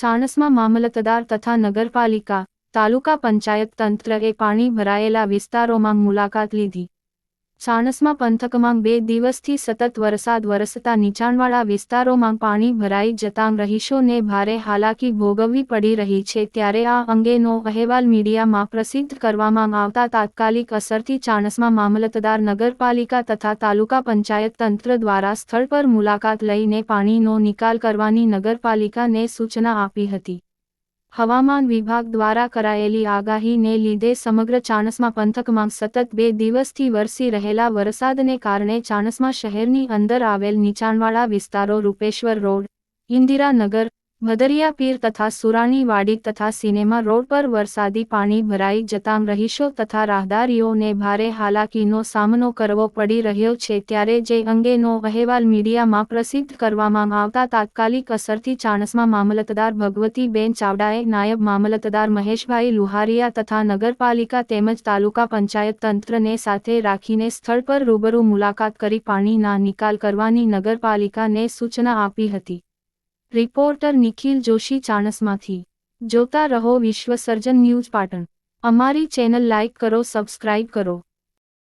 ચાણસ્મા મામલતદાર તથા નગરપાલિકા તાલુકા પંચાયત તંત્રએ પાણી ભરાયેલા વિસ્તારોમાં મુલાકાત લીધી. ચાણસ્મા પંથકમાં બે દિવસથી સતત વરસાદ વરસતા નીચાણવાળા વિસ્તારોમાં પાણી ભરાઈ જતાં રહીશોને ભારે હાલાકી ભોગવવી પડી રહી છે ત્યારે આ અંગેનો અહેવાલ મીડિયામાં પ્રસિદ્ધ કરવામાં આવતા તાત્કાલિક અસરથી ચાણસમાં મામલતદાર નગરપાલિકા તથા તાલુકા પંચાયત તંત્ર દ્વારા સ્થળ પર મુલાકાત લઈને પાણીનો નિકાલ કરવાની નગરપાલિકાને સૂચના આપી હતી. હવામાન વિભાગ દ્વારા કરાયેલી આગાહીને લીધે સમગ્ર ચાણસમા પંથકમાં સતત બે દિવસથી વરસી રહેલા વરસાદને કારણે ચાણસમા શહેરની અંદર આવેલ નીચાણવાળા વિસ્તારો રૂપેશ્વર રોડ, ઇન્દિરાનગર ભદરિયા પીર તથા સુરાણીવાડી તથા સિનેમા રોડ પર વરસાદી પાણી ભરાઈ જતાં રહીશો તથા રાહદારીઓને ભારે હાલાકીનો સામનો કરવો પડી રહ્યો છે ત્યારે જે અંગેનો અહેવાલ મીડિયામાં પ્રસિદ્ધ કરવામાં આવતા તાત્કાલિક અસરથી ચાણસમાં મામલતદાર ભગવતીબેન ચાવડાએ નાયબ મામલતદાર મહેશભાઈ લુહારિયા તથા નગરપાલિકા તેમજ તાલુકા પંચાયત તંત્રને સાથે રાખીને સ્થળ પર રૂબરૂ મુલાકાત કરી પાણીના નિકાલ કરવાની નગરપાલિકાને સૂચના આપી હતી. રિપોર્ટર નિખિલ જોશી ચાણસમાંથી. જોતા રહો વિશ્વ સર્જન ન્યૂઝ પાટણ. અમારી ચેનલ લાઇક કરો, સબસ્ક્રાઇબ કરો.